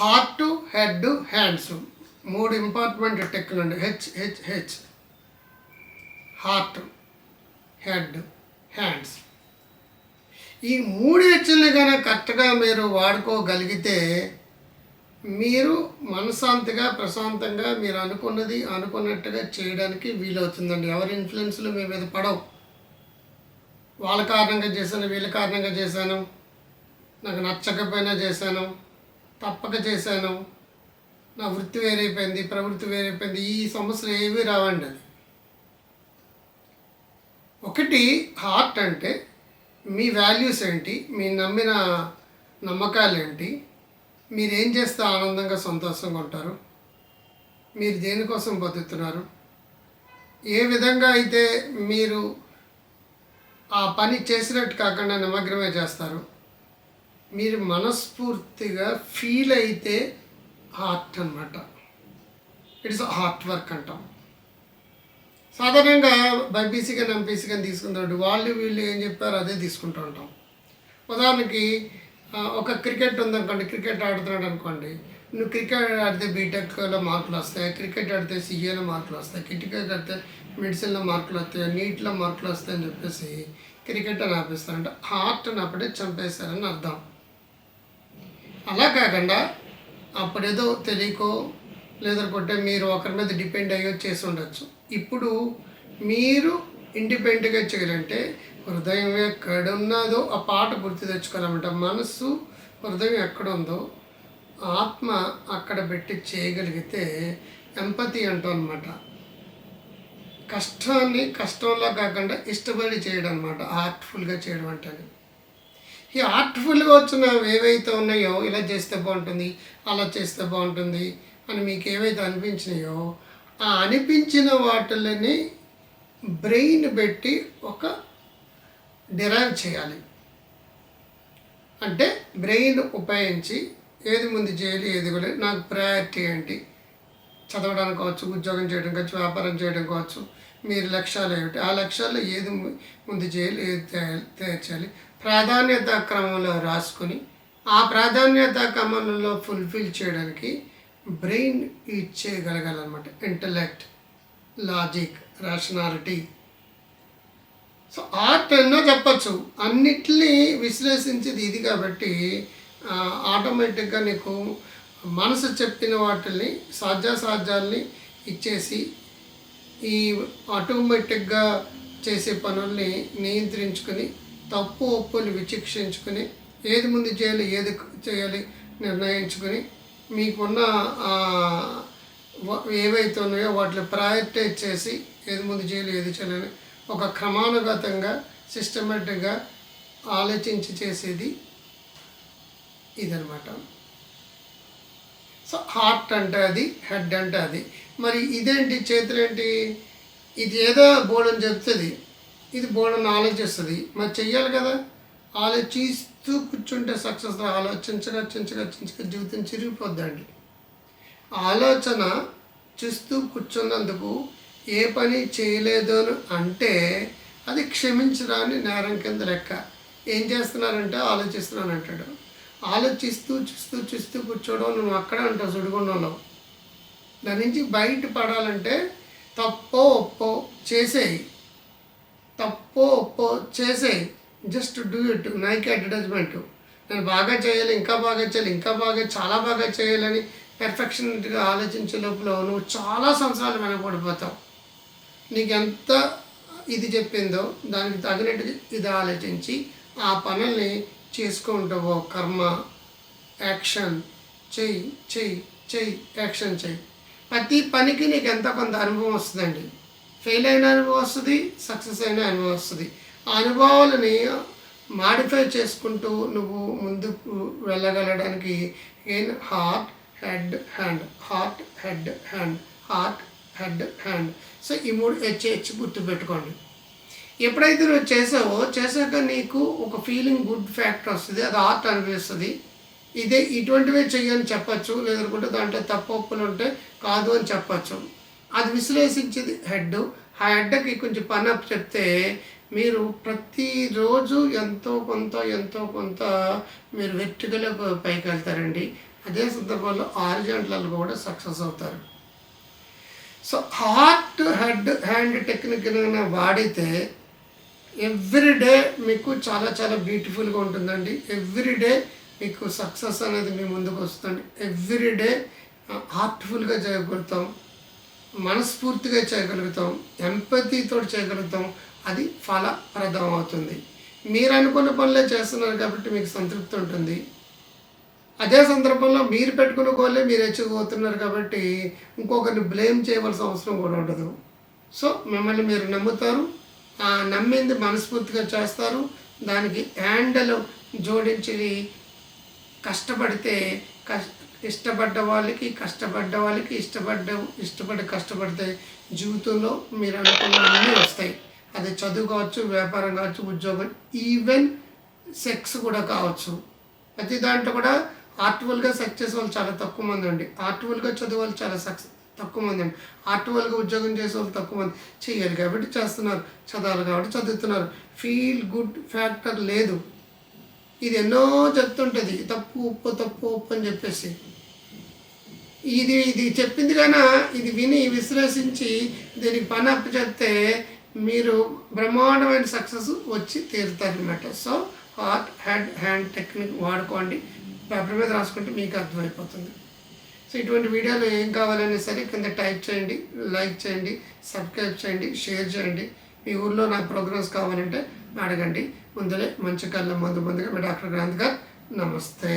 Heart head hands. మూడు important టెక్లు అండి. H H H. Heart head hands. ఈ మూడు హెచ్ల్ని కనుక కరెక్ట్గా మీరు వాడుకోగలిగితే మీరు మనశాంతిగా ప్రశాంతంగా మీరు అనుకున్నది అనుకున్నట్టుగా చేయడానికి వీలవుతుందండి. ఎవరి ఇన్ఫ్లుయెన్స్లు మీ మీద పడవు. వాళ్ళ కారణంగా చేశాను వీళ్ళ కారణంగా చేశాను. నాకు నచ్చకపోయినా చేశాను. తప్పక చేశాను. నా వృత్తి వేరైపోయింది ప్రవృత్తి వేరైపోయింది ఈ సమస్యలు ఏవి రావండి అది. ఒకటి హార్ట్ అంటే మీ వాల్యూస్ ఏంటి మీ నమ్మిన నమ్మకాలు ఏంటి మీరు ఏం చేస్తే ఆనందంగా సంతోషంగా ఉంటారు మీరు దేనికోసం బతుకుతున్నారు ఏ విధంగా అయితే మీరు ఆ పని చేసినట్టు కాకుండా నిమగ్నమే చేస్తారు మీరు మనస్ఫూర్తిగా ఫీల్ అయితే హార్ట్ అనమాట ఇట్స్ హార్ట్ వర్క్ అంటాం. సాధారణంగా బైపీసీ కానీ ఎంపీసీ కానీ తీసుకుంటాడు వాళ్ళు వీళ్ళు ఏం చెప్పారు అదే తీసుకుంటూ ఉంటాం. ఉదాహరణకి ఒక క్రికెట్ ఉందనుకోండి క్రికెట్ ఆడుతున్నాడు అనుకోండి నువ్వు క్రికెట్ ఆడితే బీటెక్లో మార్కులు వస్తాయి? క్రికెట్ ఆడితే సిఏలో మార్కులు వస్తాయి? క్రికెట్ ఆడితే మెడిసిన్లో మార్కులు వస్తాయి? నీట్లో మార్కులు వస్తాయని చెప్పేసి క్రికెట్ అని ఆపేస్తారంటే. హార్ట్ అని అప్పుడే చంపేశారని అర్థం. అలా కాకుండా అప్పుడేదో తెలియకో లేదనుకుంటే మీరు ఒకరి మీద డిపెండ్ అయ్యో చేసి ఉండొచ్చు. ఇప్పుడు మీరు ఇండిపెండెంట్గా చేయాలంటే హృదయం ఎక్కడున్నదో ఆ పాట గుర్తు తెచ్చుకోవాలన్నమాట. మనస్సు హృదయం ఎక్కడుందో ఆత్మ అక్కడ పెట్టి చేయగలిగితే ఎంపతి అంటాం అనమాట కష్టాన్ని కష్టంలో కాకుండా ఇష్టపడి చేయడం అనమాట హార్ట్ఫుల్గా చేయడం అంటే ఈ ఆర్ట్ఫుల్గా వచ్చినవి ఏవైతే ఉన్నాయో ఇలా చేస్తే బాగుంటుంది అలా చేస్తే బాగుంటుంది అని మీకు ఏవైతే అనిపించినాయో ఆ అనిపించిన వాటిని బ్రెయిన్ పెట్టి ఒక డిరైవ్ చేయాలి. అంటే బ్రెయిన్ ఉపయోగించి ఏది ముందు చేయాలి ఏది కూడా నాకు ప్రయారిటీ ఏంటి? చదవడానికి కావచ్చు ఉద్యోగం చేయడం కావచ్చు వ్యాపారం చేయడం కావచ్చు మీరు లక్ష్యాలు ఏమిటి? ఆ లక్ష్యాల్లో ఏది ముందు చేయాలి ఏది చేయాలి? ప్రాధాన్యత క్రమంలో రాసుకొని ఆ ప్రాధాన్యత క్రమంలో ఫుల్ఫిల్ చేయడానికి brain ఇచ్చేయగలగాలన్నమాట intellect logic rationality so art ఎన్నో చెప్పచ్చు. అన్నిటినీ విశ్లేషించేది ఇది కాబట్టి ఆటోమేటిక్గా నీకు మనసు చెప్పిన వాటిని సాధ్యాసాధ్యాల్ని ఇచ్చేసి ఈ ఆటోమేటిక్గా చేసే పనుల్ని నియంత్రించుకొని తప్పు ఒప్పుని విచక్షించుకొని ఏది ముందు చేయాలి ఏది చేయాలి నిర్ణయించుకొని మీకున్న ఏవైతే ఉన్నాయో వాటిని ప్రయారిటైజ్ చేసి ఏది ముందు చేయాలి ఏది చేయాలని ఒక క్రమానుగతంగా సిస్టమేటిక్గా ఆలోచించి చేసేది ఇదనమాట సో హార్ట్ అంటే అది హెడ్ అంటే అది. మరి ఇదేంటి చేతులేంటి? ఇది ఏదో బోర్డని చెప్తుంది. ఇది బోర్డని ఆలోచిస్తుంది మరి చెయ్యాలి కదా. ఆలోచిస్తూ కూర్చుంటే సక్సెస్ ఆలోచించగా చించగా చించగా జీవితం చిరిగిపోద్దండి. ఆలోచన చూస్తూ కూర్చున్నందుకు ఏ పని చేయలేదు అని అంటే అది క్షమించడాన్ని నేరం కింద లెక్క. ఏం చేస్తున్నారంటే ఆలోచిస్తున్నాను అంటాడు. ఆలోచిస్తూ చూస్తూ చూస్తూ కూర్చోవడం నువ్వు అక్కడే ఉంటావు సుడిగుండంలో. దాని నుంచి బయట పడాలంటే తప్పో ఒప్పో చేసేయి. తప్పో ఒప్పో చేసే just do it Nike advertisement నేను బాగా చేయాలి ఇంకా బాగా చేయాలి ఇంకా బాగా చాలా బాగా చేయాలని పెర్ఫెక్షన్గా ఆలోచించే లోపల నువ్వు చాలా సంవత్సరాలు వెనకబడిపోతావు. నీకు ఎంత ఇది చెప్పిందో దానికి తగినట్టు ఇది ఆలోచించి ఆ పనుల్ని చేసుకుంటావో కర్మ యాక్షన్ చెయ్యి చెయ్యి చెయ్యి యాక్షన్ చెయ్యి. ప్రతి పనికి నీకు ఎంత కొంత అనుభవం వస్తుందండి. ఫెయిల్ అయిన అనుభవం వస్తుంది సక్సెస్ అయిన అనుభవం వస్తుంది. ఆ అనుభవాలని మాడిఫై చేసుకుంటూ నువ్వు ముందుకు వెళ్ళగలడానికి in heart head hand. Heart head hand. Heart head hand. So ఈ మూడు హెచ్ హెచ్ గుర్తుపెట్టుకోండి ఎప్పుడైతే నువ్వు చేసావో చేశాక నీకు ఒక ఫీలింగ్ గుడ్ ఫ్యాక్టర్ వస్తుంది అది ఆర్ట్ అనిపిస్తుంది. ఇదే ఇటువంటివే చెయ్యని చెప్పచ్చు లేదనుకుంటే దాంట్లో తప్పు ఒప్పులు ఉంటే కాదు అని చెప్పచ్చు. అది విశ్లేషించేది హెడ్. ఆ హెడ్కి కొంచెం పని అప్ చెప్తే మీరు ప్రతిరోజు ఎంతో కొంత ఎంతో కొంత మీరు వెట్టుకలో పైకి వెళ్తారండి. అదే సందర్భంలో ఆరిజెంట్లలో కూడా సక్సెస్ అవుతారు. So heart head hand technique వాడితే ఎవ్రీ డే మీకు చాలా చాలా బ్యూటిఫుల్గా ఉంటుందండి. ఎవ్రీ డే మీకు సక్సెస్ అనేది మీ ముందుకు వస్తుంది ఎవ్రీ డే హార్ట్ఫుల్గా చేయగలుగుతాం మనస్ఫూర్తిగా చేయగలుగుతాం ఎంపతితో చేయగలుగుతాం అది ఫలప్రదం అవుతుంది మీరు అనుకున్న పనులే చేస్తున్నారు కాబట్టి మీకు సంతృప్తి ఉంటుంది. అదే సందర్భంలో మీరు పెట్టుకున్న గోలే మీరు ఎచ్చుకుపోతున్నారు కాబట్టి ఇంకొకరిని బ్లేమ్ చేయవలసిన అవసరం కూడా ఉండదు. సో మిమ్మల్ని మీరు నమ్ముతారు. ఆ నమ్మింది మనస్ఫూర్తిగా చేస్తారు. దానికి హ్యాండల్ జోడించి కష్టపడితే కష్ ఇష్టపడ్డ వాళ్ళకి కష్టపడ్డ వాళ్ళకి ఇష్టపడ్డ ఇష్టపడి కష్టపడితే జీవితంలో మీరు అనుకున్న అన్నీ వస్తాయి. అది చదువు కావచ్చు వ్యాపారం కావచ్చు ఉద్యోగం ఈవెన్ సెక్స్ కూడా కావచ్చు. ప్రతి దాంట్లో కూడా ఆర్ట్ఫుల్గా సక్సెస్ వాళ్ళు చాలా తక్కువ మంది అండి. ఆర్టువల్గా చదువు వాళ్ళు చాలా సక్సెస్ తక్కువ మంది అండి. ఆర్టువల్గా ఉద్యోగం చేసే వాళ్ళు తక్కువ మంది. చేయాలి కాబట్టి చేస్తున్నారు. చదవాలి కాబట్టి చదువుతున్నారు. ఫీల్ గుడ్ ఫ్యాక్టర్ లేదు. ఇది ఎన్నో చెప్తుంటుంది తప్పు ఉప్పు తప్పు ఉప్పు అని చెప్పేసి. ఇది ఇది చెప్పింది కన్నా ఇది విని విశ్లేషించి దీనికి పని అప్పు చెప్తే మీరు బ్రహ్మాండమైన సక్సెస్ వచ్చి తీరుతారనమాట so heart head hand technique వాడుకోండి. పేపర్ మీద రాసుకుంటే మీకు అర్థమైపోతుంది. సో ఇటువంటి వీడియోలు ఏం కావాలన్నా సరే కింద టైప్ చేయండి లైక్ చేయండి సబ్స్క్రైబ్ చేయండి షేర్ చేయండి. మీ ఊర్లో నా ప్రోగ్రామ్స్ కావాలంటే అడగండి ముందులే మంచి కళ్ళ మందు ముందుగా మీ డాక్టర్ క్రాంత్ గారు నమస్తే.